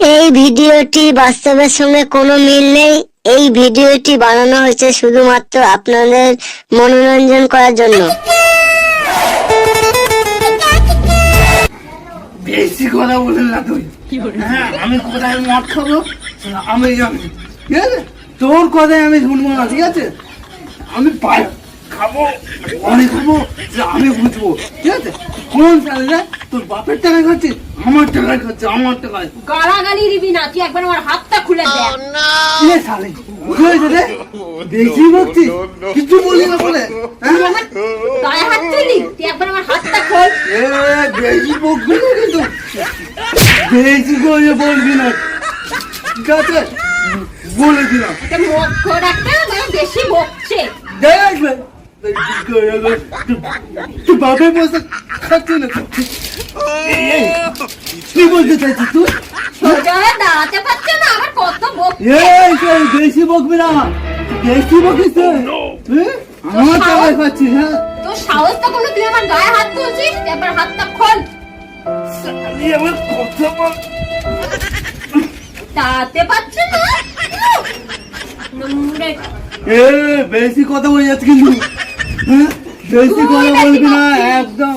এই ভিডিওটি বাস্তবের সঙ্গে কোনো মিল নেই। এই ভিডিওটি বানানো হয়েছে শুধুমাত্র আপনাদের মনোরঞ্জন করার জন্য। বেশি কথা বলেন না তুই। হ্যাঁ আমি কোথায় মদ খাব? আমি জানি ঠিক আছে? তোর কথায় আমি শুনব না ঠিক আছে? আমি খাব অনেক খাব আমি বুঝব ঠিক আছে? কোন সালে তোর বাপের টাকায় খাচ্ছিস? আমার টাকায় খাচ্ছে আমার টাকায়। গালাগালি দিবি না তুই একবার আমার হাতটা খুলে দেখ। কে সালে কি হয়েছে রে বেশি বকছিস? কিছু বলি না বলে। হ্যাঁ? গায়ে হাত তুলি তুই একবার আমার হাতটা খোল। এ, বেশি বকবি না কিন্তু। বেশি করে বলবি না। ঠিক আছে? বলে দিলাম। খোর একটা মানে বেশি বকছে। দেখবে তুই বাপের বসে খাচ্ছি না কি বলতে চাইছিস তুই? দাঁড়াতে পারছে না? আবার কত বক এই তুই বেশি বকবি না। বেশি বকিস তুই। হ্যাঁ? আমার টাকায় খাচ্ছিস হ্যাঁ? তোর সাহস তো কোনো তুই আমার গায়ে হাত তুলছিস? তুই একবার হাতটা খোল। আমি আমার কথা বল। দাঁড়াতে পারছে না? এ বেশি কথা বলে যাচ্ছে কিন্তু। হ্যাঁ? বেশি কথা বলবি না একদম।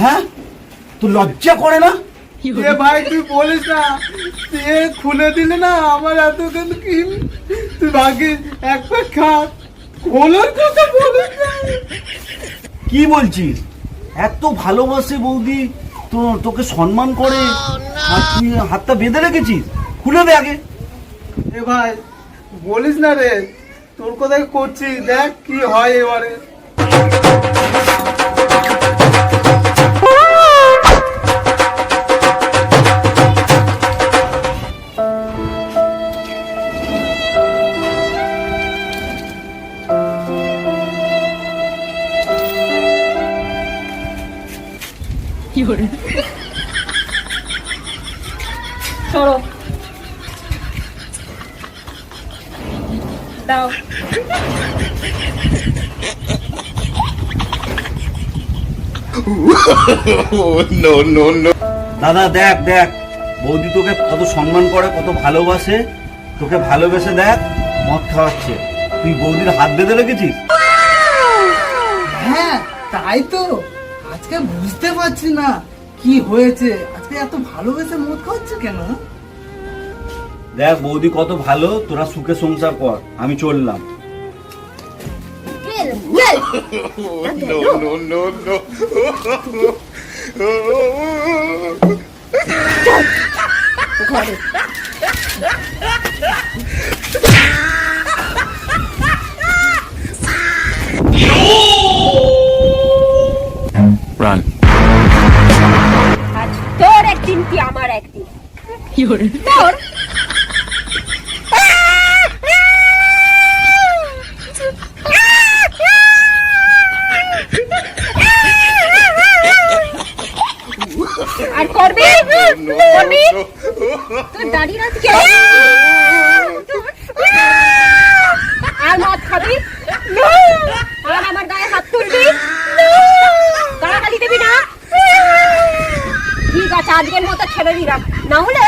হ্যাঁ? তো লজ্জা করে না? এ ভাই তুই বলিস না। এ খুলে দিলে না আমার এত কিন্তু কি? তুই ভাগিস এক প্যাক খা। খোলার কথা বলিস না। কি বলছিস? এত ভালোবাসে বৌদি তো তোকে সম্মান করে? আর তুই হাতটা বেঁধে রেখেছিস? খুলে দে আগে। এ ভাই বলিস না রে। তোর কোথায় করছি। দেখ কি হয় এবারে। সরো দাও দাদা দেখ দেখ। বৌদি তোকে কত সম্মান করে কত ভালোবাসে। তোকে ভালোবেসে দেখ মদ খাওয়াচ্ছে। তুই বৌদির হাত বেঁধে রেখেছিস? হ্যাঁ তাই তো। আজকে বুঝতে পারছি না কি হয়েছে। আজকে এত ভালোবেসে মদ খাচ্ছে কেন? দেখ বৌদি কত ভালো তোরা সুখে সংসার কর আমি চললাম। ঘরে। তোর আর করবি? করবি? তোর দাঁড়িয়ে আজকে আর মদ খাবি? আর আমার গায়ে হাত তুলবি? গালাগালি দিবি না। ঠিক আছে, আজকের মতো ছেড়ে দিলাম। না হলে